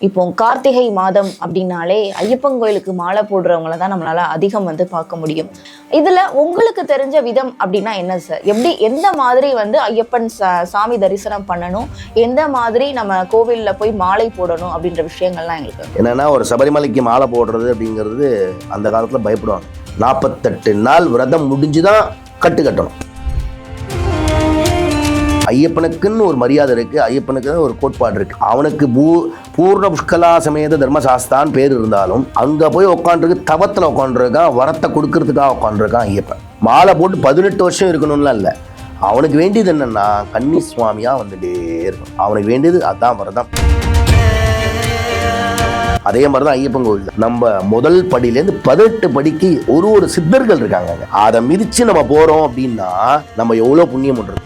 இப்போ கார்த்திகை மாதம் அப்படின்னாலே ஐயப்பன் கோயிலுக்கு மாலை போடுறவங்கள தான் நம்மளால அதிகம் வந்து பார்க்க முடியும். இதுல உங்களுக்கு தெரிஞ்ச விதம் அப்படின்னா என்ன சார் எப்படி எந்த மாதிரி வந்து ஐயப்பன் சா- சாமி தரிசனம் பண்ணணும்? எந்த மாதிரி நம்ம கோவில்ல போய் மாலை போடணும் அப்படின்ற விஷயங்கள்லாம் எங்களுக்கு என்னன்னா ஒரு சபரிமலைக்கு மாலை போடுறது அப்படிங்கிறது அந்த காலத்தில் பயப்படுவாங்க. நாற்பத்தெட்டு நாள் விரதம் முடிஞ்சுதான் கட்டு கட்டணும். ஐயப்பனுக்குன்னு ஒரு மரியாதை இருக்கு ஐயப்பனுக்கு ஒரு கோட்பாடு இருக்கு. அவனுக்கு பூ பூர்ண புஷ்கலா சமேத தர்மசாஸ்தான் பேர் இருந்தாலும் அங்கே போய் உட்காந்துருக்கு தவத்துல உட்காந்துருக்கான் வரத்தை கொடுக்கறதுக்காக உட்காந்துருக்கான் ஐயப்பன். மாலை போட்டு பதினெட்டு வருஷம் இருக்கணும்லாம் இல்லை. அவனுக்கு வேண்டியது என்னன்னா கன்னி சுவாமியா வந்துட்டே இருக்கும் அவனுக்கு வேண்டியது அதான் வரதம். அதே மாதிரி தான் ஐயப்பன் கோவில் நம்ம முதல் படியிலேருந்து பதினெட்டு படிக்கு ஒரு ஒரு சித்தர்கள் இருக்காங்க அதை மிதிச்சு நம்ம போறோம் அப்படின்னா நம்ம எவ்வளோ புண்ணியம் பண்றது?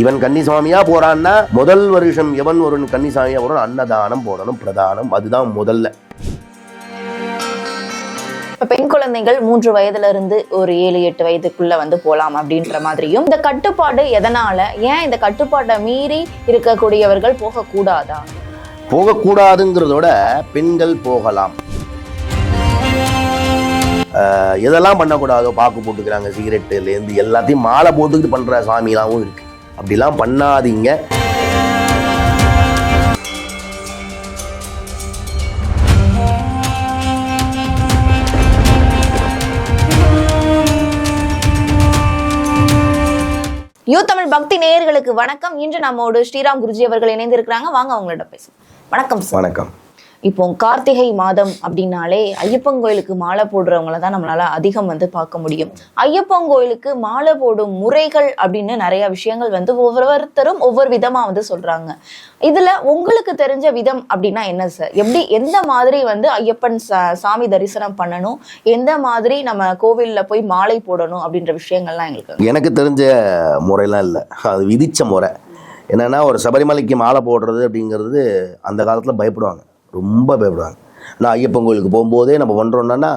இவன் கன்னிசாமியா போறான்னா முதல் வருஷம் எவன் ஒரு கன்னிசாமியா போறான் அன்னதானம் போடணும் பிரதானம். அதுதான் முதல்ல. இப்ப பெண் குழந்தைகள் மூன்று வயதுல இருந்து ஒரு ஏழு எட்டு வயதுக்குள்ள வந்து போலாம் அப்படின்ற மாதிரியும் இந்த கட்டுப்பாடு எதனால? ஏன் இந்த கட்டுப்பாட்டை மீறி இருக்கக்கூடியவர்கள் போகக்கூடாதா? போகக்கூடாதுங்கிறதோட பெண்கள் போகலாம். எதெல்லாம் பண்ணக்கூடாதோ பாக்கு போட்டுக்கிறாங்க சிகரெட்டுலேருந்து எல்லாத்தையும் மாலை போட்டுக்கிட்டு பண்ணுற சாமிலாவும் இருக்கு. அப்படிலாம் பண்ணாதீங்க. யூ தமிழ் பக்தி நேயர்களுக்கு வணக்கம். இன்று நம்மோடு ஸ்ரீராம் குருஜி அவர்கள் இணைந்திருக்கிறாங்க. வாங்க அவங்கள்ட்ட பேசலாம் வணக்கம் சார் வணக்கம். இப்போ கார்த்திகை மாதம் அப்படின்னாலே ஐயப்பன் கோயிலுக்கு மாலை போடுறவங்கள தான் நம்மளால அதிகம் வந்து பார்க்க முடியும். ஐயப்பன் கோயிலுக்கு மாலை போடும் முறைகள் அப்படின்னு நிறைய விஷயங்கள் வந்து ஒவ்வொருத்தரும் ஒவ்வொரு விதமா வந்து சொல்றாங்க. இதுல உங்களுக்கு தெரிஞ்ச விதம் அப்படின்னா என்ன சார் எப்படி எந்த மாதிரி வந்து ஐயப்பன் சா- சாமி தரிசனம் பண்ணணும்? எந்த மாதிரி நம்ம கோவில்ல போய் மாலை போடணும் அப்படின்ற விஷயங்கள்லாம் எங்களுக்கு எனக்கு தெரிஞ்ச முறையெல்லாம் இல்லை. அது விதிச்ச முறை. என்னன்னா ஒரு சபரிமலைக்கு மாலை போடுறது அப்படிங்கிறது அந்த காலத்தில் பயப்படுவாங்க. ரொம்ப பயப்படுவாங்க. நான் ஐயப்பன் கோயிலுக்கு போகும்போதே நம்ம பண்ணுறோன்னா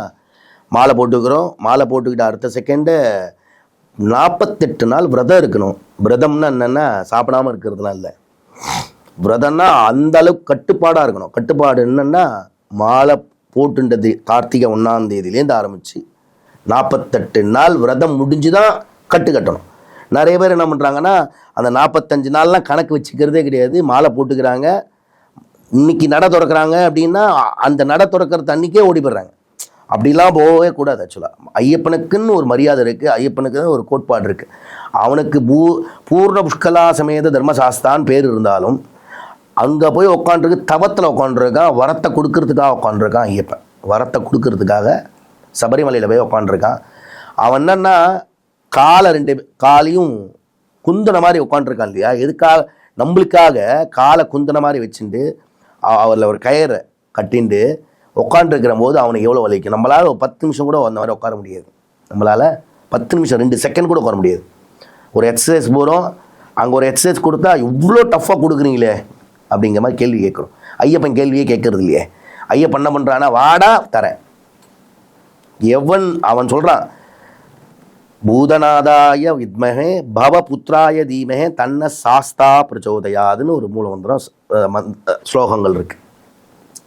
மாலை போட்டுக்கிறோம். மாலை போட்டுக்கிட்ட அடுத்த செகண்டு நாற்பத்தெட்டு நாள் விரதம் இருக்கணும். விரதம்னா என்னென்னா சாப்பிடாம இருக்கிறதுலாம் இல்லை. விரதம்னா அந்த அளவுக்கு கட்டுப்பாடாக இருக்கணும். கட்டுப்பாடு என்னென்னா மாலை போட்டுன்றது கார்த்திகை ஒன்றாம் தேதியிலேருந்து ஆரம்பித்து நாற்பத்தெட்டு நாள் விரதம் முடிஞ்சு தான் கட்டு கட்டணும். நிறைய பேர் என்ன பண்ணுறாங்கன்னா அந்த நாற்பத்தஞ்சு நாள்லாம் கணக்கு வச்சுக்கிறதே கிடையாது. மாலை போட்டுக்கிறாங்க. இன்னைக்கு நட திறக்கிறாங்க அப்படின்னா அந்த நட திறக்கிறது அன்னைக்கே ஓடி போயிடுறாங்க அப்படிலாம் போகவே கூடாது ஆக்சுவலாக ஐயப்பனுக்குன்னு ஒரு மரியாதை இருக்குது ஐயப்பனுக்கு ஒரு கோட்பாடு இருக்குது அவனுக்கு பூ பூர்ண புஷ்கலா சமேத தர்மசாஸ்தான் பேர் இருந்தாலும் அங்கே போய் உட்காந்துருக்கு தவத்தில் உட்காந்துருக்கான் வரத்தை கொடுக்கறதுக்காக உட்காந்துருக்கான் ஐயப்பன். வரத்தை கொடுக்கறதுக்காக சபரிமலையில் போய் உட்காந்துருக்கான் அவன் என்னன்னா காலை ரெண்டு காலையும் குந்தன மாதிரி உட்காந்துருக்கான் இல்லையா? எதுக்காக நம்மளுக்காக காலை குந்தன மாதிரி வச்சுட்டு அவரில் ஒரு கயிறை கட்டிண்டு உட்காந்துருக்கிற போது அவனுக்கு எவ்வளோ வலிக்கும்? நம்மளால் ஒரு பத்து நிமிஷம் கூட அந்த மாதிரி உட்கார முடியாது. நம்மளால் பத்து நிமிஷம் ரெண்டு செகண்ட் கூட உட்கார முடியாது. ஒரு எக்ஸசைஸ் போகிறோம் அங்கே ஒரு எக்ஸசைஸ் கொடுத்தா இவ்வளோ டஃப்பாக கொடுக்குறீங்களே அப்படிங்கிற மாதிரி கேள்வி கேட்குறோம். ஐயப்பன் கேள்வியே கேட்கறது இல்லையே. ஐயப்பன் என்ன பண்ணுறான்னா வாடா தரேன். எவன் அவன் சொல்கிறான் பூதநாதாய வித்மகே பவபுத்ராய தீமகே தன்ன சாஸ்தா பிரச்சோதயாதுன்னு ஒரு மூலமந்திரம் ஸ்லோகங்கள் இருக்கு.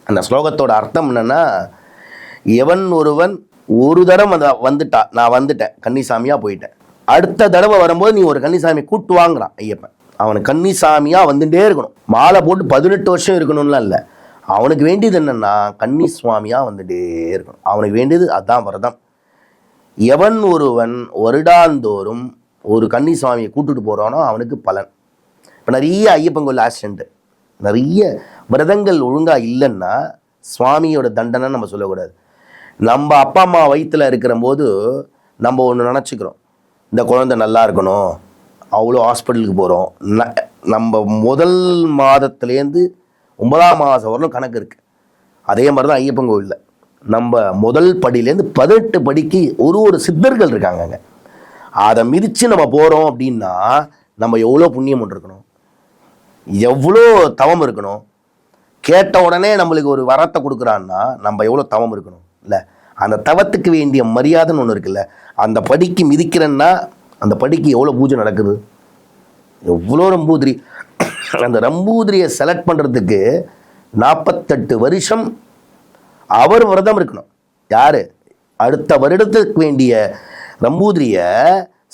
அந்த ஸ்லோகத்தோட அர்த்தம் என்னன்னா எவன் ஒருவன் ஒரு தடவை அந்த வந்துட்டா நான் வந்துட்டேன் கன்னிசாமியாக போயிட்டேன். அடுத்த தடவை வரும்போது நீ ஒரு கன்னிசாமி கூட்டு வாங்குறான் ஐயப்பன். அவனுக்கு கன்னிசாமியாக வந்துட்டே இருக்கணும். மாலை போட்டு பதினெட்டு வருஷம் இருக்கணும்லாம் இல்லை. அவனுக்கு வேண்டியது என்னென்னா கன்னிசுவாமியாக வந்துட்டே இருக்கணும். அவனுக்கு வேண்டியது அதான் வரதான் எவன் ஒருவன் வருடாந்தோறும் ஒரு கன்னி சுவாமியை கூட்டுட்டு போகிறானோ அவனுக்கு பலன். இப்போ நிறைய ஐயப்பன் கோயில் ஆக்சிடென்ட் நிறைய விரதங்கள் ஒழுங்காக இல்லைன்னா சுவாமியோட தண்டனை நம்ம சொல்லக்கூடாது. நம்ம அப்பா அம்மா வயிற்றில் இருக்கிற போது நம்ம ஒன்று நினச்சிக்கிறோம். இந்த குழந்தை நல்லா இருக்கணும். அவ்வளோ ஹாஸ்பிட்டலுக்கு போகிறோம் நம்ம முதல் மாதத்துலேருந்து ஒன்பதாம் மாதம் வரலும் கணக்கு இருக்குது அதே மாதிரி தான் ஐயப்பன் கோவிலில் நம்ம முதல் படியிலேருந்து பதினெட்டு படிக்கு ஒரு ஒரு சித்தர்கள் இருக்காங்கங்க. அதை மிதித்து நம்ம போகிறோம் அப்படின்னா நம்ம எவ்வளோ புண்ணியம் பண்ணிருக்கணும்? எவ்வளோ தவம் இருக்கணும்? கேட்ட உடனே நம்மளுக்கு ஒரு வரத்தை கொடுக்குறான்னா நம்ம எவ்வளோ தவம் இருக்கணும்? இல்லை அந்த தவத்துக்கு வேண்டிய மரியாதைன்னு ஒன்று இருக்குல்ல அந்த படிக்கு மிதிக்கிறேன்னா அந்த படிக்கு எவ்வளோ பூஜை நடக்குது? எவ்வளோ ரம்பூதிரி? அந்த ரம்பூதிரியை செலக்ட் பண்ணுறதுக்கு நாற்பத்தெட்டு வருஷம் அவர் விரதம் இருக்கணும். யாரு? அடுத்த வருடத்துக்கு வேண்டிய நம்பூதிரியை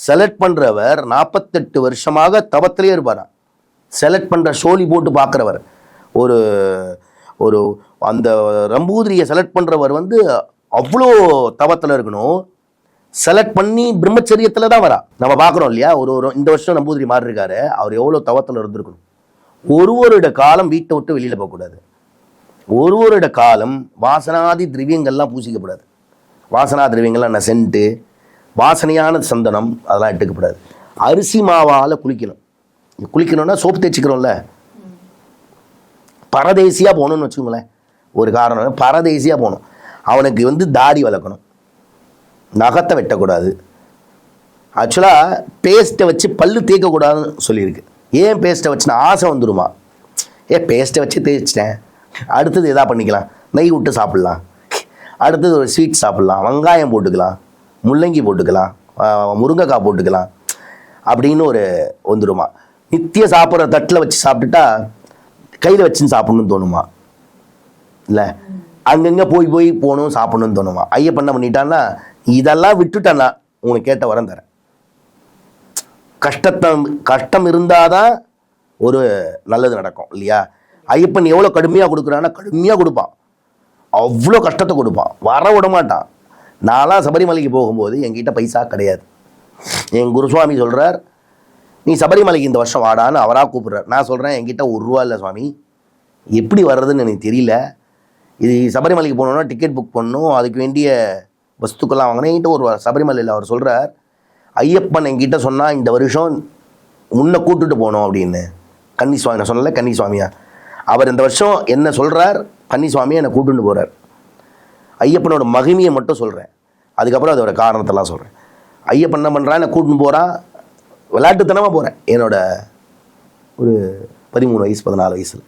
செலக்ட் பண்ணுறவர் நாற்பத்தெட்டு வருஷமாக தவத்திலே இருப்பாராம். செலக்ட் பண்ணுற சோழி போட்டு பார்க்குறவர். ஒரு ஒரு அந்த ரம்பூதிரியை செலக்ட் பண்ணுறவர் வந்து அவ்வளோ தவத்தில் இருக்கணும். செலக்ட் பண்ணி பிரம்மச்சரியத்தில் தான் வரா. நம்ம பார்க்குறோம் இல்லையா? ஒரு ஒரு இந்த வருஷம் நம்பூதிரி மாறி இருக்காரு அவர் எவ்வளோ தவத்தில் இருந்திருக்கணும். ஒரு வருட காலம் வீட்டை விட்டு வெளியில் போகக்கூடாது. ஒரு வருட காலம் வாசனாதி திரவியங்கள்லாம் பூசிக்கப்படாது. வாசனா திரவியங்கள்லாம் நான் சென்ட்டு. வாசனையான சந்தனம் அதெல்லாம் எடுத்துக்கப்படாது அரிசி மாவால் குளிக்கணும். குளிக்கணும்னா சோப்பு தேய்ச்சிக்கிறோம்ல. பரதேசியாக போகணும்னு வச்சுக்கோங்களேன். ஒரு காரணம் பரதேசியாக போகணும். அவனுக்கு வந்து தாடி வளர்க்கணும். நகத்தை வெட்டக்கூடாது. ஆக்சுவலாக பேஸ்ட்டை வச்சு பல்லு தேய்க்கக்கூடாதுன்னு சொல்லியிருக்கு. ஏன் பேஸ்ட்டை வச்சுனா ஆசை வந்துடுமா ஏன் பேஸ்ட்டை வச்சு தேய்ச்சிட்டேன். அடுத்தது எதா பண்ணிக்கலாம்? நெய் விட்டு சாப்பிட்லாம். அடுத்தது ஒரு ஸ்வீட் சாப்பிட்லாம். வெங்காயம் போட்டுக்கலாம். முள்ளங்கி போட்டுக்கலாம். முருங்கைக்காய் போட்டுக்கலாம். அப்படின்னு ஒரு வந்துருமா. நித்திய சாப்பிட்ற தட்டில் வச்சு சாப்பிட்டுட்டா கையில் வச்சுன்னு சாப்பிட்ணுன்னு தோணுமா? இல்லை? அங்கங்கே போய் போய் போகணும் சாப்பிட்ணுன்னு தோணுமா? ஐயப்பன் என்ன பண்ணிட்டான்னா இதெல்லாம் விட்டுட்டேன்னா உனக்கு கேட்ட வரம் தரேன். கஷ்டத்தை கஷ்டம் இருந்தால் தான் ஒரு நல்லது நடக்கும் இல்லையா? ஐயப்பன் எவ்வளோ கடுமையாக கொடுக்குறான்னா கடுமையாக கொடுப்பான். அவ்வளோ கஷ்டத்தை கொடுப்பான். வர விட மாட்டான். நான்லாம் சபரிமலைக்கு போகும்போது என்கிட்ட பைசா கிடையாது. என் குருசுவாமி சொல்கிறார் நீ சபரிமலைக்கு இந்த வருஷம் வாடான்னு அவராக கூப்பிட்றார். நான் சொல்கிறேன் என்கிட்ட ஒரு ரூபா இல்லை சுவாமி. எப்படி வர்றதுன்னு எனக்கு தெரியல. இது சபரிமலைக்கு போகணுன்னா டிக்கெட் புக் பண்ணணும். அதுக்கு வேண்டிய வஸ்துக்கெல்லாம் வாங்கினேன் என்கிட்ட ஒரு சபரிமலையில் அவர் சொல்கிறார் ஐயப்பன் என்கிட்ட சொன்னால் இந்த வருஷம் முன்ன கூட்டுட்டு போகணும் அப்படின்னு. கன்னி சுவாமி நான் சொன்னல கன்னிசுவாமியா அவர் இந்த வருஷம் என்ன சொல்கிறார் பன்னிசுவாமியை என்னை கூட்டுட்டு போகிறார் ஐயப்பனோட மகிமையை மட்டும் சொல்கிறேன் அதுக்கப்புறம் அதோட காரணத்தெல்லாம் சொல்கிறேன் ஐயப்பன் என்ன பண்ணுறான் என்னை கூட்டுன்னு போகிறான் விளையாட்டுத்தனமாக போகிறேன் என்னோட ஒரு பதிமூணு வயசு பதினாலு வயசில்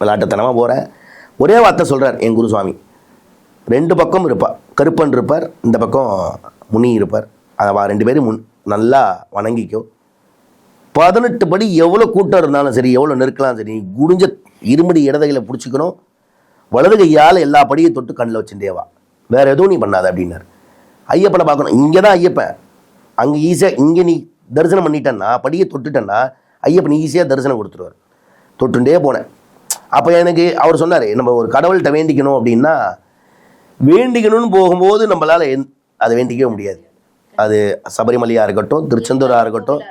விளையாட்டுத்தனமாக போகிறேன் ஒரே வார்த்தை சொல்கிறார் என் குருசுவாமி. ரெண்டு பக்கம் இருப்பார் கருப்பன் இருப்பார். இந்த பக்கம் முனி இருப்பார். அவ ரெண்டு பேரும் முன் நல்லா வணங்கிக்கோ. பதினெட்டு படி எவ்வளோ கூட்டம் இருந்தாலும் சரி எவ்வளோ நெருக்கலாம் சரி குடிஞ்ச இருமடி இடதைகளை பிடிச்சிக்கணும். வலது கையால் எல்லா படியும் தொட்டு கண்ணில் வச்சுட்டேவா வேறு எதுவும் நீ பண்ணாத அப்படின்னாரு. ஐயப்பனை பார்க்கணும். இங்கே தான் ஐயப்பன். அங்கே ஈஸியாக இங்கே நீ தரிசனம் பண்ணிட்டேன்னா படியை தொட்டுட்டேன்னா ஐயப்பன் ஈஸியாக தரிசனம் கொடுத்துருவார். தொட்டுண்டே போனேன். அப்போ எனக்கு அவர் சொன்னார் நம்ம ஒரு கடவுள்கிட்ட வேண்டிக்கணும் அப்படின்னா வேண்டிக்கணும்னு போகும்போது நம்மளால் எந் அதை வேண்டிக்கவே முடியாது. அது சபரிமலையாக இருக்கட்டும் திருச்செந்தூராக இருக்கட்டும்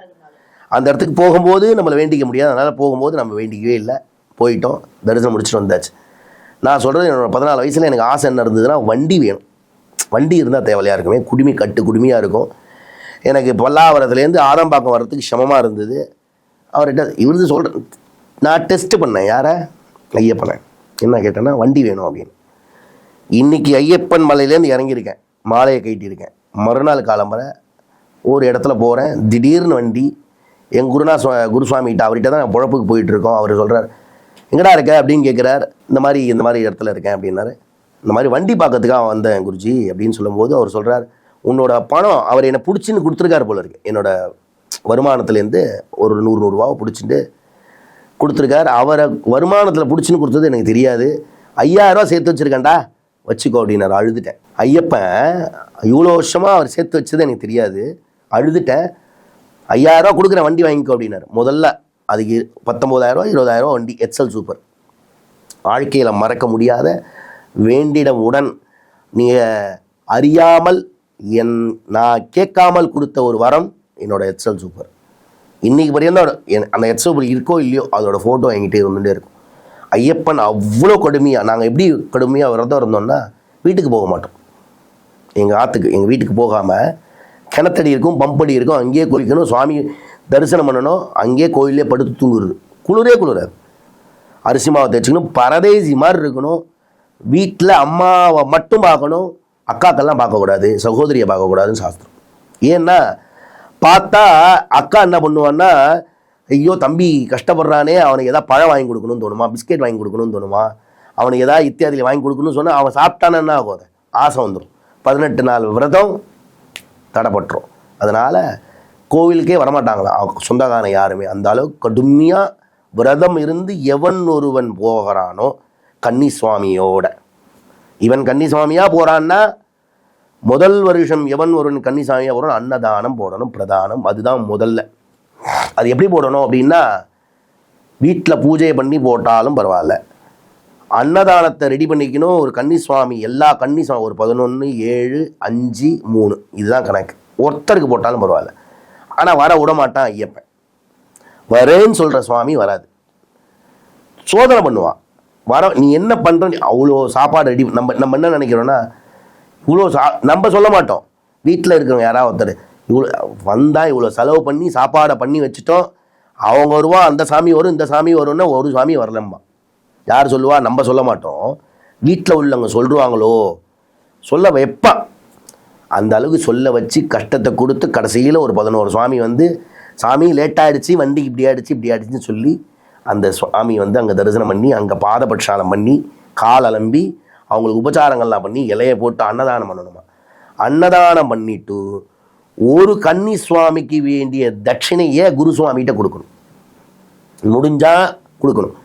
அந்த இடத்துக்கு போகும்போது நம்மளை வேண்டிக்க முடியாது. அதனால் போகும்போது நம்ம வேண்டிக்கவே இல்லை. போயிட்டோம். தரிசனம் முடிச்சுட்டு வந்தாச்சு. நான் சொல்கிறது என்னோட பதினாலு வயசில் எனக்கு ஆசை என்ன இருந்ததுன்னா வண்டி வேணும். வண்டி இருந்தால் தேவையாக இருக்குமே. குடுமி கட்டு குடுமையாக இருக்கும். எனக்கு பல்லாவரத்துலேருந்து ஆதம்பாக்கம் வர்றதுக்கு சமமாக இருந்தது. அவர்கிட்ட இவருந்து சொல்கிறேன் நான் டெஸ்ட்டு பண்ணேன். யாரை? ஐயப்பனை. என்ன கேட்டேன்னா வண்டி வேணும் அப்படின்னு. இன்றைக்கி ஐயப்பன் மலையிலேருந்து இறங்கியிருக்கேன். மாலையை கட்டியிருக்கேன். மறுநாள் காலம்பரை ஒரு இடத்துல போகிறேன் திடீர்னு வண்டி என் குருநா சுவா குருசுவாமிகிட்ட அவர்கிட்ட தான் நான் பொழப்புக்கு போயிட்டுருக்கோம். அவர் சொல்கிறார் எங்கடா இருக்க? அப்படின்னு கேட்குறார் இந்த மாதிரி இந்த மாதிரி இடத்துல இருக்கேன் அப்படின்னாரு. இந்த மாதிரி வண்டி பார்க்கறதுக்காக வந்தேன் குருஜி அப்படின்னு சொல்லும்போது அவர் சொல்கிறார் உன்னோட பணம் அவர் என்னை பிடிச்சின்னு கொடுத்துருக்காரு போல இருக்கு. என்னோட வருமானத்துலேருந்து ஒரு நூறு நூறுரூவாவை பிடிச்சிட்டு கொடுத்துருக்காரு. அவரை வருமானத்தில் பிடிச்சின்னு கொடுத்தது எனக்கு தெரியாது. ஐயாயிரரூவா சேர்த்து வச்சுருக்கேன்டா வச்சுக்கோ அப்படின்னாரு. அழுதுட்டேன். ஐயப்பன் இவ்வளோ வருஷமாக அவர் சேர்த்து வச்சது எனக்கு தெரியாது. அழுதுட்டேன். ஐயாயிரரூவா கொடுக்குறேன் வண்டி வாங்கிக்கோ அப்படின்னாரு. முதல்ல அதுக்கு பத்தொம்போதாயிரரூவா இருபதாயிரரூவா வண்டி எக்ஸல் சூப்பர் வாழ்க்கையில் மறக்க முடியாத வேண்டிடம் உடன் நீங்கள் அறியாமல் என் நான் கேட்காமல் கொடுத்த ஒரு வரம் என்னோட எக்ஸல் சூப்பர் இன்றைக்கி பரியந்தம் அந்த எக்ஸல் சூப்பர் இருக்கோ இல்லையோ அதோட ஃபோட்டோ என்கிட்ட இருந்துகிட்டே இருக்கும். ஐயப்பன் அவ்வளோ கடுமையாக நாங்கள் எப்படி கடுமையாக விரதம் இருந்தோம்னா வீட்டுக்கு போக மாட்டோம். எங்கள் ஆற்றுக்கு எங்கள் வீட்டுக்கு போகாமல் கிணத்தடி இருக்கும் பம்படி இருக்கும் அங்கேயே குளிக்கணும் சுவாமி தரிசனம் பண்ணணும் அங்கேயே கோயிலே படுத்து தூங்குறது. குளிரே குளிராது. அரிசி மாவை தேய்ச்சிக்கணும் பரதேசி மாதிரி இருக்கணும். வீட்டில் அம்மாவை மட்டும் பார்க்கணும் அக்காக்கெல்லாம் பார்க்கக்கூடாது சகோதரியை பார்க்கக்கூடாதுன்னு சாஸ்திரம். ஏன்னா பார்த்தா அக்கா என்ன பண்ணுவான்னா ஐயோ தம்பி கஷ்டப்படுறானே அவனுக்கு ஏதாவது பழம் வாங்கி கொடுக்கணும்னு தோணுமா பிஸ்கெட் வாங்கி கொடுக்கணும்னு தோணுமா அவனுக்கு ஏதாவது இத்தியாதியில் வாங்கி கொடுக்கணும்னு சொன்னால் அவன் சாப்பிட்டானா என்ன ஆகும் ஆசை வந்துடும் பதினெட்டு நாள் விரதம் தடைப்பட்டுரும். அதனால் கோவிலுக்கே வரமாட்டாங்களாம் சொந்தக்காரன் யாருமே. அந்த அளவுக்கு கடுமையாக விரதம் இருந்து எவன் ஒருவன் போகிறானோ கன்னி சுவாமியோட இவன் கன்னி சுவாமியா முதல் வருஷம் எவன் ஒருவன் கன்னி சுவாமியா அன்னதானம் போடணும் பிரதானம். அதுதான் முதல்ல. அது எப்படி போடணும் அப்படின்னா வீட்டில் பூஜை பண்ணி போட்டாலும் பரவாயில்ல. அன்னதானத்தை ரெடி பண்ணிக்கணும். ஒரு கன்னி சுவாமி எல்லா கன்னி சுவாமி ஒரு பதினொன்று ஏழு அஞ்சு மூணு. இதுதான் கணக்கு. ஒருத்தருக்கு போட்டாலும் பரவாயில்ல. ஆனால் வர விடமாட்டான் ஐயப்பன். வரேன்னு சொல்கிற சுவாமி வராது. சோதனை பண்ணுவான். வர நீ என்ன பண்ணுற அவ்வளோ சாப்பாடு ரெடி நம்ம நம்ம என்ன நினைக்கிறோன்னா இவ்வளோ சா நம்ம சொல்ல மாட்டோம். வீட்டில் இருக்கிறவங்க யாராவது ஒருத்தர் இவ்வளோ வந்தால் இவ்வளோ செலவு பண்ணி சாப்பாடை பண்ணி வச்சுட்டோம். அவங்க வருவா அந்த சாமி வரும் இந்த சாமி வரும்னா ஒரு சாமி வரலம்பா. யார் சொல்லுவா? நம்ம சொல்ல மாட்டோம். வீட்டில் உள்ளவங்க சொல்லுவாங்களோ? சொல்ல வைப்பான் அந்த அளவுக்கு சொல்ல வச்சு கஷ்டத்தை கொடுத்து கடைசியில் ஒரு பதினோரு சுவாமி வந்து சாமி லேட் வண்டி இப்படி ஆயிடுச்சு இப்படி ஆகிடுச்சின்னு சொல்லி அந்த சுவாமி வந்து அங்கே தரிசனம் பண்ணி அங்கே பாதபட்சாலம் பண்ணி கால் அலம்பி அவங்களுக்கு உபச்சாரங்கள்லாம் பண்ணி இலையை போட்டு அன்னதானம் பண்ணணுமா? அன்னதானம் பண்ணிட்டு ஒரு கன்னி சுவாமிக்கு வேண்டிய தட்சிணையை குரு சுவாமிகிட்ட கொடுக்கணும். முடிஞ்சால் கொடுக்கணும்.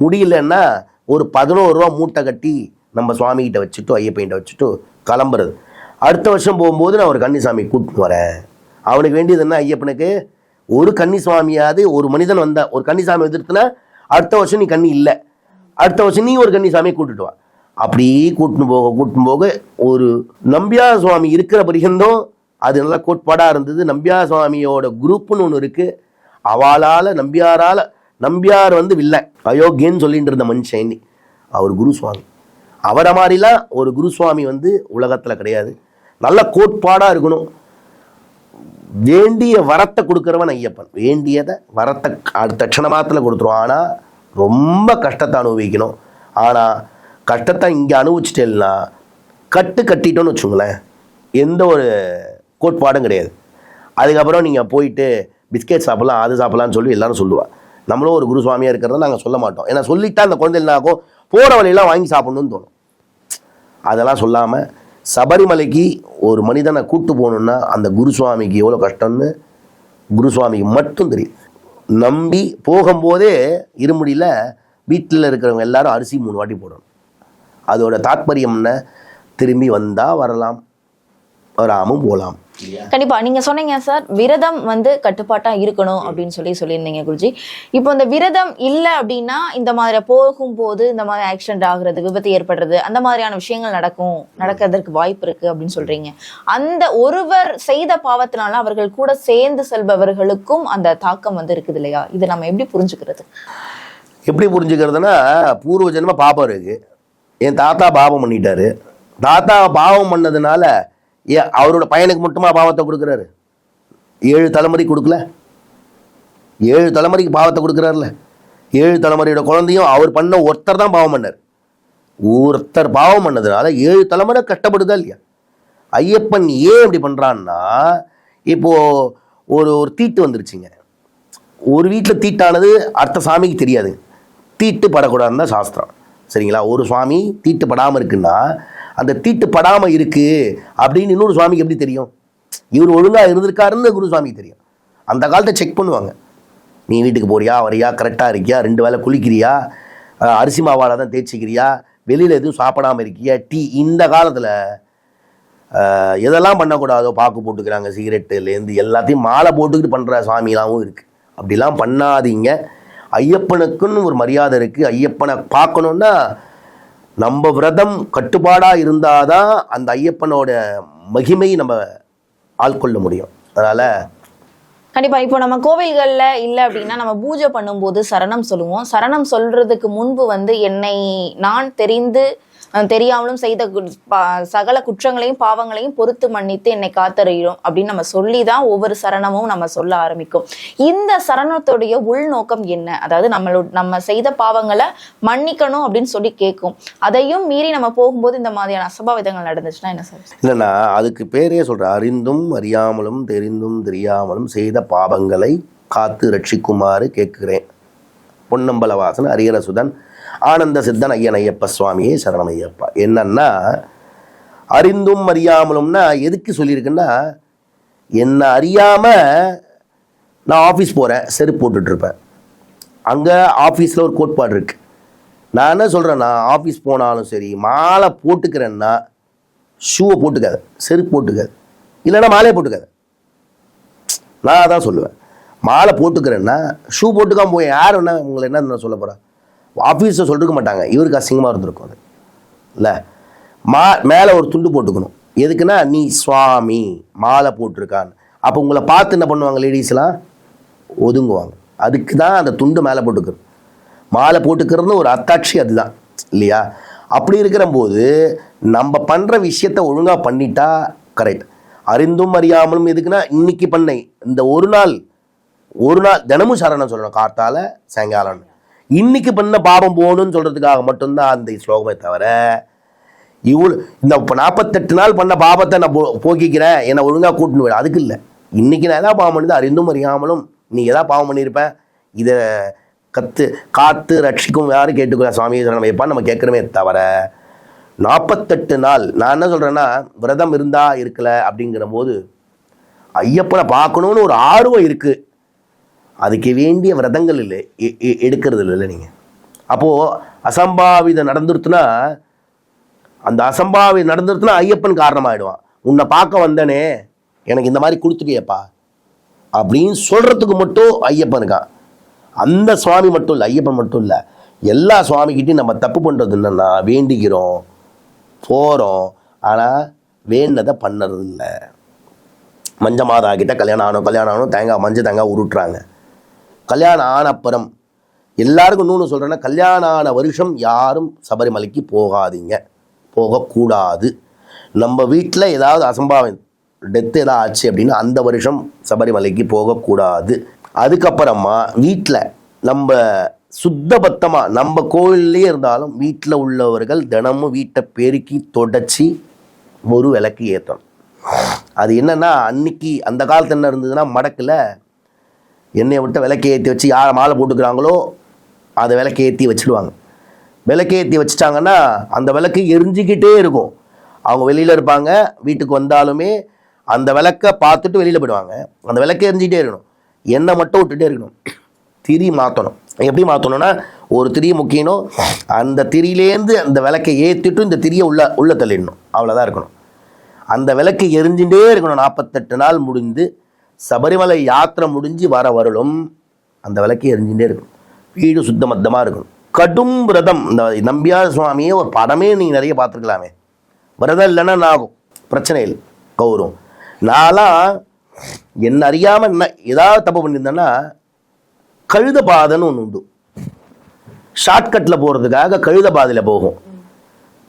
முடியலன்னா ஒரு பதினோரு ரூபா மூட்டை கட்டி நம்ம சுவாமிகிட்ட வச்சுட்டு ஐயப்பன்கிட்ட வச்சுட்டு கிளம்புறது. அடுத்த வருஷம் போகும்போது நான் ஒரு கன்னிசாமி கூப்பிட்டு வரேன் அவனுக்கு வேண்டியது என்ன? ஐயப்பனுக்கு ஒரு கன்னிசுவாமியாவது ஒரு மனிதன் வந்தா ஒரு கன்னிசாமி எதிர்த்துனா அடுத்த வருஷம் நீ கன்னி இல்லை. அடுத்த வருஷம் நீ ஒரு கன்னிசாமியை கூட்டிட்டு வா. அப்படி கூட்டின்னு போக கூட்டின்னு போக ஒரு நம்பியார் சுவாமி இருக்கிற பரிகந்தம் அது நல்ல கோட்பாடாக இருந்தது. நம்பியார் சுவாமியோட குரூப்புன்னு ஒன்று இருக்குது அவளால் நம்பியாரால் நம்பியார் வந்து வில்லை. அயோக்கியன்னு சொல்லிட்டு இருந்த மனுஷன் அவர் குருசுவாமி அவரை மாதிரிலாம் ஒரு குருசுவாமி வந்து உலகத்தில் கிடையாது. நல்ல கோட்பாடாக இருக்கணும். வேண்டிய வரத்தை கொடுக்குறவன் ஐயப்பன். வேண்டியதை வரத்தை அடுத்த க்ஷணமாத்தில் கொடுத்துருவான் ஆனால் ரொம்ப கஷ்டத்தை அனுபவிக்கணும். ஆனால் கஷ்டத்தை இங்கே அனுபவிச்சிட்டேன்னா கட்டு கட்டிட்டோன்னு வச்சுங்களேன் எந்த ஒரு கோட்பாடும் கிடையாது. அதுக்கப்புறம் நீங்கள் போயிட்டு பிஸ்கெட் சாப்பிட்லாம் அது சாப்பிட்லான்னு சொல்லி எல்லோரும் சொல்லுவாள் நம்மளும் ஒரு குரு சுவாமியாக இருக்கிறத நாங்கள் சொல்ல மாட்டோம். ஏன்னா சொல்லிட்டா அந்த குழந்தை என்னாகும் போகிற வழியெல்லாம் வாங்கி சாப்பிடணும்னு தோணும். அதெல்லாம் சொல்லாமல் சபரிமலைக்கு ஒரு மனிதனை கூட்டு போகணுன்னா அந்த குருசுவாமிக்கு எவ்வளோ கஷ்டம்னு குருசுவாமிக்கு மட்டும் தெரியும். நம்பி போகும்போதே இருமுடியில் வீட்டில் இருக்கிறவங்க எல்லாரும் அரிசி மூணு வாட்டி போடணும். அதோட தாத்பரியம் என்ன? திரும்பி வந்தால் வரலாம். வராமல் போகலாம் கண்டிப்பா. நீங்க சொன்னீங்க சார் விரதம் வந்து கட்டுப்பாட்டா இருக்கணும் அப்படின்னு சொல்லி சொல்லியிருந்தீங்க குருஜி. இப்போ இந்த விரதம் இல்ல அப்படின்னா இந்த மாதிரி போகும்போது இந்த மாதிரி ஆக்சிடென்ட் ஆகுறது விபத்து ஏற்படுறது அந்த மாதிரியான விஷயங்கள் நடக்கும். நடக்கிறதுக்கு வாய்ப்பு இருக்கு அப்படின்னு சொல்றீங்க. அந்த ஒருவர் செய்த பாவத்தினால அவர்கள் கூட சேர்ந்து செல்பவர்களுக்கும் அந்த தாக்கம் வந்து இருக்குது இல்லையா? இதை நம்ம எப்படி புரிஞ்சுக்கிறது? எப்படி புரிஞ்சுக்கிறதுனா பூர்வ ஜென்ம பாபம் இருக்கு. என் தாத்தா பாவம் பண்ணிட்டாரு. தாத்தா பாவம் பண்ணதுனால அவரோட பையனுக்கு மட்டுமா பாவத்தை கொடுக்குறாரு? ஏழு தலைமுறை கொடுக்கல. ஏழு தலைமுறைக்கு பாவத்தை கொடுக்குறாருல. ஏழு தலைமுறையோட குழந்தையும் அவர் பண்ண ஒருத்தர் தான் பாவம் பண்ணார். ஒருத்தர் பாவம் பண்ணதுனால ஏழு தலைமுறை கஷ்டப்படுதா இல்லையா? ஐயப்பன் ஏன் இப்படி பண்ணுறான்னா இப்போது ஒரு ஒரு தீட்டு வந்துருச்சுங்க. ஒரு வீட்டில் தீட்டானது அடுத்த சாமிக்கு தெரியாது தீட்டு படக்கூடாதுன்னு தான் சாஸ்திரம். சரிங்களா? ஒரு சுவாமி தீட்டு படாமல் இருக்குன்னா அந்த தீட்டு படாமல் இருக்குது அப்படின்னு இன்னொரு சுவாமிக்கு எப்படி தெரியும்? இவர் ஒழுங்காக இருந்திருக்காருன்னு குரு சுவாமிக்கு தெரியும். அந்த காலத்தை செக் பண்ணுவாங்க. நீ வீட்டுக்கு போறியா? வரியா? கரெக்டாக இருக்கியா? ரெண்டு வேளை குளிக்கிறியா? அரிசி மாவால் தான் தேய்ச்சிக்கிறியா? வெளியில் எதுவும் சாப்பிடாம இருக்கியா? டீ இந்த காலத்தில் எதெல்லாம் பண்ணக்கூடாதோ பாக்கு போட்டுக்கிறாங்க சிகரெட்டுலேருந்து எல்லாத்தையும் மாலை போட்டுக்கிட்டு பண்ணுற சாமிலாவும் இருக்குது அப்படிலாம் பண்ணாதீங்க. ஐயப்பனுக்குன்னு ஒரு மரியாதை இருக்குது ஐயப்பனை பார்க்கணுன்னா நம்ம விரதம் கட்டுப்பாடாக இருந்தால் தான் அந்த ஐயப்பனோட மகிமை நம்ம ஆள்கொள்ள முடியும். அதனால் கண்டிப்பா இப்போ நம்ம கோவில்கள்ல இல்ல அப்படின்னா நம்ம பூஜை பண்ணும்போது சரணம் சொல்லுவோம். சரணம் சொல்றதுக்கு முன்பு வந்து என்னை நான் தெரிந்து தெரியாமலும் செய்த பா- சகல குற்றங்களையும் பாவங்களையும் பொறுத்து மன்னித்து என்னை காத்தறியும் அப்படின்னு நம்ம சொல்லி தான் ஒவ்வொரு சரணமும் நம்ம சொல்ல ஆரம்பிக்கும். இந்த சரணத்துடைய உள்நோக்கம் என்ன? அதாவது நம்மளோட நம்ம செய்த பாவங்களை மன்னிக்கணும் அப்படின்னு சொல்லி கேட்கும் அதையும் மீறி நம்ம போகும்போது இந்த மாதிரியான அசம்பாவிதங்கள் நடந்துச்சுன்னா என்ன சார்? இல்லைன்னா அதுக்கு பேரே சொல்கிறேன் அறிந்தும் அறியாமலும் தெரிந்தும் தெரியாமலும் செய்த பாவங்களை காத்து ரட்சிக்குமாறு கேட்கிறேன். பொன்னம்பலவாசன் அரியரசுதன் ஆனந்த சித்தன் ஐயன் ஐயப்ப சுவாமியே சரணம் ஐயப்பா என்னன்னா அறிந்தும் அறியாமலும்னா எதுக்கு சொல்லியிருக்குன்னா என்னை அறியாமல் நான் ஆஃபீஸ் போகிறேன் செருப்பு போட்டுட்ருப்பேன். அங்கே ஆஃபீஸில் ஒரு கோட்பாடு இருக்கு. நான் என்ன சொல்கிறேன்னா ஆஃபீஸ் போனாலும் சரி மாலை போட்டுக்கிறேன்னா ஷூவை போட்டுக்காத செருப்பு போட்டுக்காது இல்லைன்னா மாலையை போட்டுக்காத. நான் அதான் சொல்லுவேன். மாலை போட்டுக்கிறேன்னா ஷூ போட்டுக்காம போய் யார் என்ன உங்களை என்ன சொல்ல போகிறா ஆஃபீஸில் சொல்லிருக்க மாட்டாங்க. இவருக்கு அசிங்கமாக இருந்திருக்கும் அது. இல்லை? மா மேலே ஒரு துண்டு போட்டுக்கணும். எதுக்குன்னா நீ சுவாமி மாலை போட்டிருக்கான்னு அப்போ உங்களை பார்த்து என்ன பண்ணுவாங்க லேடிஸ்லாம் ஒதுங்குவாங்க. அதுக்கு தான் அந்த துண்டு மேலே போட்டுக்கிறது. மாலை போட்டுக்கிறது ஒரு அத்தாட்சி அதுதான். இல்லையா? அப்படி இருக்கிற போது நம்ம பண்ணுற விஷயத்த ஒழுங்காக பண்ணிட்டா கரெக்ட் அறிந்தும் அறியாமலும் எதுக்குன்னா இன்னைக்கு பண்ணை. இந்த ஒரு நாள் ஒரு நாள் தினமும் சரணம் சொல்லணும். கார்த்தால சாயங்காலம் இன்னைக்கு பண்ண பாவம் போகணும்னு சொல்றதுக்காக மட்டும்தான் அந்த ஸ்லோகமே தவிர இவ்வளோ இந்த இப்போ நாற்பத்தெட்டு நாள் பண்ண பாவத்தை நான் போ- போக்கிக்கிறேன் என்னை ஒழுங்காக கூட்டின்னு விட அதுக்கு இல்லை. இன்னைக்கு நான் எதாவது பாவம் பண்ணிது அறிந்தும் அறியாமலும் நீ எதாவது பாவம் பண்ணியிருப்பேன் இதை கத்து காத்து ரட்சிக்கும் யாரும் கேட்டுக்கிறேன் சுவாமி சரணம் நம்ம கேட்குறமே தவிர நாற்பத்தெட்டு நாள் நான் என்ன சொல்கிறேன்னா விரதம் இருந்தால் இருக்கலை அப்படிங்கிற போது ஐயப்பனை பார்க்கணுன்னு ஒரு ஆர்வம் இருக்குது அதுக்கு வேண்டிய விரதங்கள் இல்லை எ- எ- எடுக்கிறது இல்லை நீங்கள் அப்போது அசம்பாவிதம் நடந்துருத்துனா அந்த அசம்பாவிதம் நடந்துருத்துனா ஐயப்பன் காரணமாகிடுவான் உன்னை பார்க்க வந்தனே எனக்கு இந்த மாதிரி கொடுத்துட்டியப்பா. அப்படின்னு சொல்கிறதுக்கு மட்டும் ஐயப்பன் இருக்கான். அந்த சுவாமி மட்டும் இல்லை ஐயப்பன் மட்டும் இல்லை. எல்லா சுவாமிக்கிட்டையும் நம்ம தப்பு பண்ணுறது என்னன்னா வேண்டிக்கிறோம் போகிறோம் ஆனால் வேண்டதை பண்ணுறது இல்லை மஞ்ச மாதா கிட்ட கல்யாணம் ஆகணும் கல்யாணம் ஆகணும் தேங்காய் மஞ்சள் தேங்காய் உருட்டுறாங்க. கல்யாணம் ஆன அப்புறம் எல்லாருக்கும் இன்னொன்று சொல்கிறேன்னா கல்யாணம் ஆன வருஷம் யாரும் சபரிமலைக்கு போகாதீங்க. போகக்கூடாது. நம்ம வீட்டில் ஏதாவது அசம்பாவம் டெத்து ஏதாவது ஆச்சு அப்படின்னா அந்த வருஷம் சபரிமலைக்கு போகக்கூடாது. அதுக்கப்புறமா வீட்டில் நம்ம சுத்தபத்தமாக நம்ம கோயில்லே இருந்தாலும் வீட்டில் உள்ளவர்கள் தினமும் வீட்டை பெருக்கி தொடச்சி ஒரு விளக்கு ஏற்றணும் அது என்னென்னா அன்னைக்கு அந்த காலத்தில் என்ன இருந்ததுன்னா மடக்கில் எண்ணெயை விட்டு விளக்கை ஏற்றி வச்சு யார் மாலை போட்டுக்கிறாங்களோ அதை விளக்கை ஏற்றி வச்சிடுவாங்க விளக்கை ஏற்றி வச்சுட்டாங்கன்னா அந்த விளக்கு எரிஞ்சிக்கிட்டே இருக்கும். அவங்க வெளியில் இருப்பாங்க வீட்டுக்கு வந்தாலுமே அந்த விளக்கை பார்த்துட்டு வெளியில் போயிடுவாங்க. அந்த விளக்கு எரிஞ்சிக்கிட்டே இருக்கணும். எண்ணெய் மட்டும் விட்டுட்டே இருக்கணும். திரி மாற்றணும் எப்படி மாற்றணும்னா ஒரு திரி முக்கியணும். அந்த திரியிலேருந்து அந்த விளக்கை ஏற்றிட்டு இந்த திரியை உள்ள உள்ளே தள்ளிடணும். அவ்வளோதான் இருக்கணும். அந்த விளக்கு எரிஞ்சுட்டே இருக்கணும். நாற்பத்தெட்டு நாள் முடிந்து சபரிமலை யாத்திரை முடிஞ்சு வர வரலும் அந்த விளக்கு எரிஞ்சுட்டே இருக்கும். வீடு சுத்தமத்தமாக இருக்கும் கடும் விரதம். இந்த நம்பியார் சுவாமியே ஒரு படமே நீங்கள் நிறைய பார்த்துருக்கலாமே. விரதம் இல்லைன்னா நான் ஆகும்? பிரச்சனை இல்லை. கௌரவம். நான்லாம் என்ன அறியாமல் என்ன ஏதாவது தப்பு பண்ணியிருந்தேன்னா கழுத பாதைன்னு ஒன்று உண்டு. ஷார்ட்கட்டில் போகிறதுக்காக கழுத பாதையில் போகும்.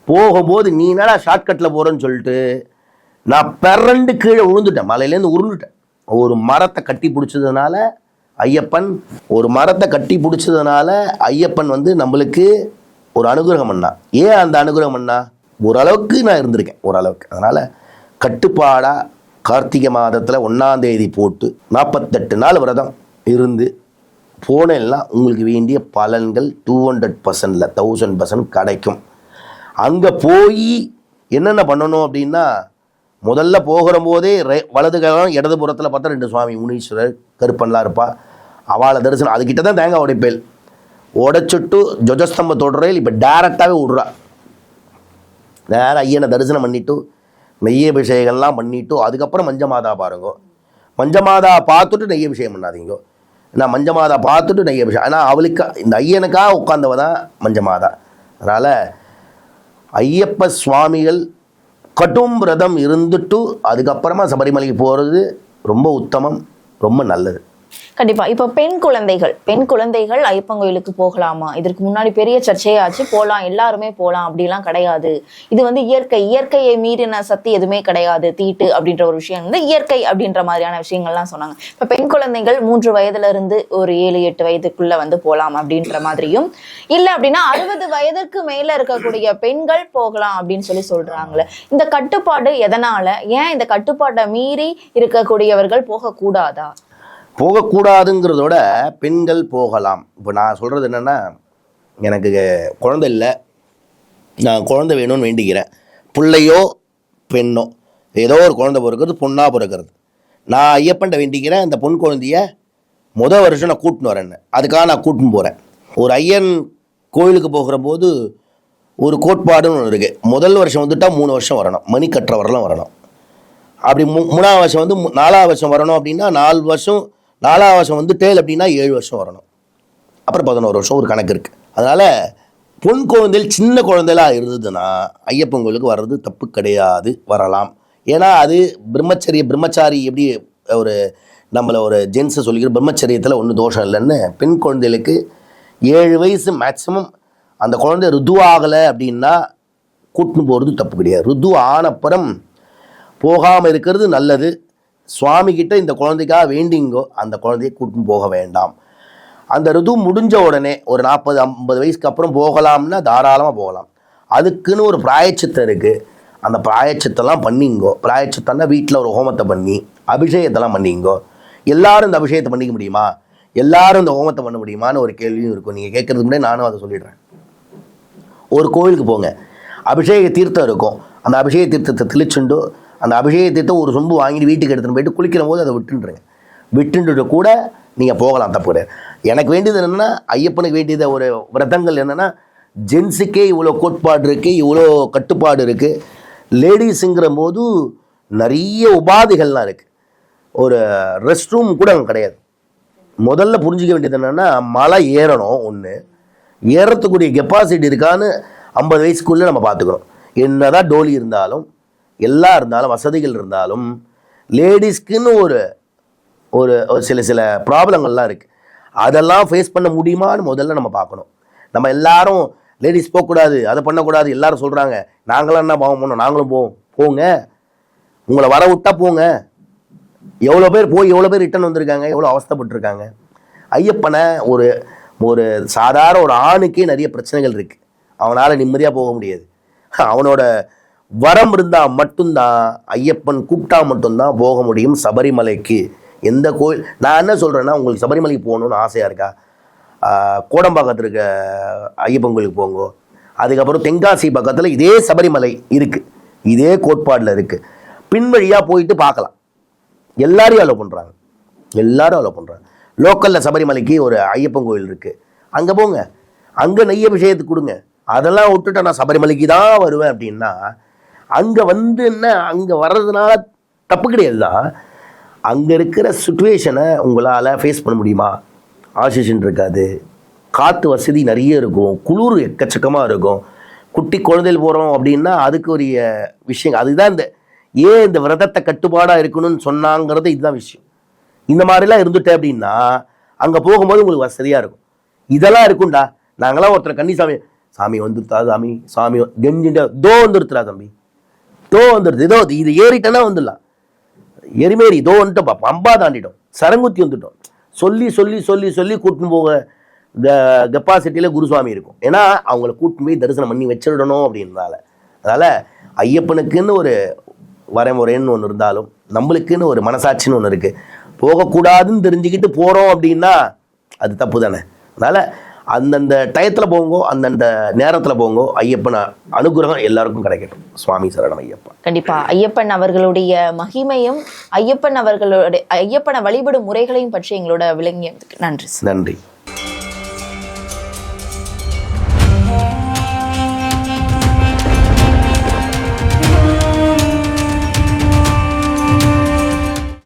போகும்போது நீ என்னடா ஷார்ட்கட்டில் போகிறேன்னு சொல்லிட்டு நான் பிறண்டு கீழே விழுந்துட்டேன் மலையிலேருந்து உருண்டுட்டேன். ஒரு மரத்தை கட்டி பிடிச்சதுனால ஐயப்பன் ஒரு மரத்தை கட்டி பிடிச்சதுனால ஐயப்பன் வந்து நம்மளுக்கு ஒரு அனுகிரகம் அண்ணா. ஏன் அந்த அனுகிரகம் அண்ணா? ஓரளவுக்கு நான் இருந்திருக்கேன் ஓரளவுக்கு. அதனால் கட்டுப்பாடாக கார்த்திகை மாதத்தில் ஒன்றாந்தேதி போட்டு நாற்பத்தெட்டு நாள் விரதம் இருந்து போனேன்னா உங்களுக்கு வேண்டிய பலன்கள் டூ ஹண்ட்ரட் பர்சன்டில் தௌசண்ட் பர்சன்ட் கிடைக்கும். அங்கே போய் என்னென்ன பண்ணணும் அப்படின்னா முதல்ல போகிற போதே ரே வலது கரம் இடது புறத்தில் பார்த்தா ரெண்டு சுவாமி முனீஸ்வரர் கருப்பன்லாம் இருப்பா. அவளை தரிசனம் அதுக்கிட்ட தான் தேங்காய் உடைப்பேல் உடைச்சிட்டு ஜொஜஸ்தம்ப தொடரையில் இப்போ டேரெக்டாகவே விடுறா. நேரம் ஐயனை தரிசனம் பண்ணிவிட்டு நெய்ய அபிஷேகம்லாம் பண்ணிவிட்டு அதுக்கப்புறம் மஞ்ச மாதா பாருங்க. மஞ்ச மாதா பார்த்துட்டு நெய்ய அபிஷேகம் பண்ணாதீங்க. நான் மஞ்ச மாதா பார்த்துட்டு நெய்ய அபிஷேகம். ஆனால் அவளுக்கு இந்த ஐயனுக்காக உட்காந்தவ தான் மஞ்ச மாதா அதனால் ஐயப்ப சுவாமிகள் கடும் விரதம் இருந்துட்டு அதுக்கப்புறமா சபரிமலைக்கு போகிறது ரொம்ப உத்தமம் ரொம்ப நல்லது. கண்டிப்பா. இப்ப பெண் குழந்தைகள் பெண் குழந்தைகள் ஐயப்பன் கோயிலுக்கு போகலாமா? இதற்கு முன்னாடி பெரிய சர்ச்சையாச்சு. போலாம் எல்லாருமே போலாம். அப்படிலாம் கிடையாது. இது வந்து இயற்கை. இயற்கையை மீறின சக்தி எதுவுமே கிடையாது. தீட்டு அப்படின்ற ஒரு விஷயம் வந்து இயற்கை அப்படின்ற மாதிரியான விஷயங்கள்லாம் சொன்னாங்க. இப்ப பெண் குழந்தைகள் மூன்று வயதுல இருந்து ஒரு ஏழு எட்டு வயதுக்குள்ள வந்து போகலாம் அப்படின்ற மாதிரியும் இல்ல அப்படின்னா அறுபது வயதுக்கு மேல இருக்கக்கூடிய பெண்கள் போகலாம் அப்படின்னு சொல்லி சொல்றாங்களே. இந்த கட்டுப்பாடு எதனால? ஏன் இந்த கட்டுப்பாட்டை மீறி இருக்கக்கூடியவர்கள் போகக்கூடாதா? போகக்கூடாதுங்கிறதோட பெண்கள் போகலாம். இப்போ நான் சொல்கிறது என்னென்னா எனக்கு குழந்தை இல்லை. நான் குழந்தை வேணும்னு வேண்டிக்கிறேன். பிள்ளையோ பெண்ணோ ஏதோ ஒரு குழந்தை பிறக்கிறது பொண்ணாக பிறக்கிறது. நான் ஐயப்பன்ட்ட வேண்டிக்கிறேன். அந்த பொன் குழந்தைய முத வருஷம் நான் கூட்டின்னு வரேன் அதுக்காக நான் கூட்டின்னு போகிறேன் ஒரு ஐயன் கோயிலுக்கு போகிற போது ஒரு கோட்பாடுன்னு ஒன்று இருக்குது முதல் வருஷம் வந்துட்டால் மூணு வருஷம் வரணும். மணி கட்டுற வரலாம் வரணும். அப்படி மூ மூணாவது வருஷம் வந்து நாலாவது வருஷம் வரணும் அப்படின்னா நாலு வருஷம் நாலாவது வருஷம் வந்து டேல் அப்படின்னா ஏழு வருஷம் வரணும். அப்புறம் பதினோரு வருஷம் ஒரு கணக்கு இருக்குது அதனால் பொன் குழந்தைகள் சின்ன குழந்தையெல்லாம் இருந்ததுன்னா ஐயப்பன் கோயிலுக்கு வர்றது தப்பு கிடையாது வரலாம். ஏன்னா அது பிரம்மச்சரிய பிரம்மச்சாரி எப்படி ஒரு நம்மளை ஒரு ஜென்ஸை சொல்லிக்கிற பிரம்மச்சரியத்தில் ஒன்றும் தோஷம் இல்லைன்னு பெண் குழந்தைகளுக்கு ஏழு வயசு மேக்ஸிமம் அந்த குழந்தை ருதுவாகலை அப்படின்னா கூட்டின்னு போகிறது தப்பு கிடையாது. ருது ஆனப்புறம் போகாமல் இருக்கிறது நல்லது. சுவாமி கிட்ட இந்த குழந்தைக்காக வேண்டிங்கோ அந்த குழந்தையை கூட்டின்னு போக வேண்டாம். அந்த ருது முடிஞ்ச உடனே ஒரு நாற்பது ஐம்பது வயசுக்கு அப்புறம் போகலாம்னா தாராளமாக போகலாம். அதுக்குன்னு ஒரு பிராயச்சித்தம் இருக்குது அந்த பிராயச்சித்தெல்லாம் பண்ணிங்கோ பிராயச்சித்தம்னா வீட்டில் ஒரு ஹோமத்தை பண்ணி அபிஷேகத்தெல்லாம் பண்ணிங்கோ. எல்லாரும் இந்த அபிஷேகத்தை பண்ணிக்க முடியுமா? எல்லாரும் இந்த ஹோமத்தை பண்ண முடியுமான்னு ஒரு கேள்வியும் இருக்கும். நீங்கள் கேட்கறதுக்கு முன்னாடி நானும் அதை சொல்லிடுறேன். ஒரு கோவிலுக்கு போங்க. அபிஷேக தீர்த்தம் இருக்கும். அந்த அபிஷேக தீர்த்தத்தை தெளிச்சுண்டு அந்த அபிஷேகத்திட்ட ஒரு சொம்பு வாங்கிட்டு வீட்டுக்கு எடுத்துன்னு போயிட்டு குளிக்கிற போது அதை விட்டுன்றேங்க விட்டுன்ட்டு கூட நீங்கள் போகலாம் தப்பு கிடையாது. எனக்கு வேண்டியது என்னென்னா ஐயப்பனுக்கு வேண்டியது ஒரு விரதங்கள் என்னென்னா ஜென்ஸுக்கே இவ்வளோ கோட்பாடு இருக்குது இவ்வளோ கட்டுப்பாடு இருக்குது லேடிஸுங்கிற போது நிறைய உபாதைகள்லாம் இருக்குது ஒரு ரெஸ்ட் ரூம் கூட அங்கே கிடையாது. முதல்ல புரிஞ்சிக்க வேண்டியது என்னென்னா மலை ஏறணும் ஒன்று ஏறத்துக்குரிய கெப்பாசிட்டி இருக்கான்னு ஐம்பது வயசுக்குள்ளே நம்ம பார்த்துக்கணும். என்னதான் டோலி இருந்தாலும் எல்லாம் இருந்தாலும் வசதிகள் இருந்தாலும் லேடிஸ்க்குன்னு ஒரு ஒரு சில சில ப்ராப்ளங்கள்லாம் இருக்குது அதெல்லாம் ஃபேஸ் பண்ண முடியுமான்னு முதல்ல நம்ம பார்க்கணும். நம்ம எல்லாரும் லேடிஸ் போகக்கூடாது அதை பண்ணக்கூடாது எல்லாரும் சொல்கிறாங்க நாங்களாம் என்ன பாவம் பண்ணோம்? நாங்களும் போவோம் போங்க. உங்களை வர விட்டா போங்க. எவ்வளோ பேர் போய் எவ்வளோ பேர் ரிட்டர்ன் வந்திருக்காங்க? எவ்வளோ அவஸ்தைப்பட்டிருக்காங்க? ஐயப்பனை ஒரு ஒரு சாதாரண ஒரு ஆணுக்கே நிறைய பிரச்சனைகள் இருக்குது அவனால் நிம்மதியாக போக முடியாது. அவனோட வரம் இருந்தால் மட்டும்தான் ஐயப்பன் கூப்பிட்டா மட்டும்தான் போக முடியும் சபரிமலைக்கு. எந்த கோயில் நான் என்ன சொல்கிறேன்னா உங்களுக்கு சபரிமலைக்கு போகணுன்னு ஆசையாக இருக்கா? கோடம்பாக்கத்தில் இருக்க ஐயப்பன் கோயிலுக்கு போங்க. அதுக்கப்புறம் தென்காசி பக்கத்தில் இதே சபரிமலை இருக்குது இதே கோட்பாடில் இருக்குது பின்வழியாக போயிட்டு பார்க்கலாம். எல்லாரையும் அலோவ் பண்ணுறாங்க எல்லாரும் அலோவ் பண்ணுறாங்க லோக்கலில் சபரிமலைக்கு ஒரு ஐயப்பன் கோயில் இருக்குது அங்கே போங்க. அங்கே நெய்ய விஷயத்துக்கு கொடுங்க. அதெல்லாம் விட்டுட்டு நான் சபரிமலைக்கு தான் வருவேன் அப்படின்னா அங்கே வந்து என்ன அங்கே வர்றதுனால தப்பு கிடையாது தான் அங்கே இருக்கிற சுச்சுவேஷனை உங்களால் ஃபேஸ் பண்ண முடியுமா? ஆக்சிஜன் இருக்காது. காற்று வசதி நிறைய இருக்கும். குளிர் எக்கச்சக்கமாக இருக்கும். குட்டி குழந்தைகள் போகிறோம் அப்படின்னா அதுக்கு ஒரு விஷயம் அதுதான் இந்த ஏன் இந்த விரதத்தை கட்டுப்பாடாக இருக்கணும்னு சொன்னாங்கிறது இதுதான் விஷயம். இந்த மாதிரிலாம் இருந்துட்டேன் அப்படின்னா அங்கே போகும்போது உங்களுக்கு வசதியாக இருக்கும். இதெல்லாம் இருக்கும்டா. நாங்களாம் ஒருத்தர் கன்னி சாமி சாமி வந்துருத்தா சாமி? சாமி கெஞ்சிட்ட தோ வந்துருத்துறா தம்பி. தோ வந்துடுது. இதோ இது ஏறிட்டேன்னா வந்துடலாம். எரிமேறி இதோ வந்துட்டோம். பா- பம்பா தாண்டிட்டோம். சரங்குத்தி வந்துட்டோம். சொல்லி சொல்லி சொல்லி சொல்லி கூட்டின்னு போக இந்த கெப்பாசிட்டியில் குருசுவாமி இருக்கும். ஏன்னா அவங்கள கூட்டின்னு போய் தரிசனம் பண்ணி வச்சிடணும் அப்படின்றதால. அதனால் ஐயப்பனுக்குன்னு ஒரு வரைமுறைன்னு ஒன்று இருந்தாலும் நம்மளுக்குன்னு ஒரு மனசாட்சின்னு ஒன்று இருக்குது போகக்கூடாதுன்னு தெரிஞ்சுக்கிட்டு போகிறோம் அப்படின்னா அது தப்பு தானே அதனால் அந்தந்த டயத்தில் போங்கோ அந்தந்த நேரத்தில் போங்கோ ஐயப்பன் அனுகிரகம் எல்லாருக்கும் கிடைக்கட்டும். சுவாமி சரணம் ஐயப்பா கண்டிப்பா. ஐயப்பன் அவர்களுடைய மகிமையும் ஐயப்பன் அவர்களுடைய ஐயப்பனை வழிபடும் முறைகளையும் பற்றி எங்களோட விளங்கியதுக்கு நன்றி. நன்றி.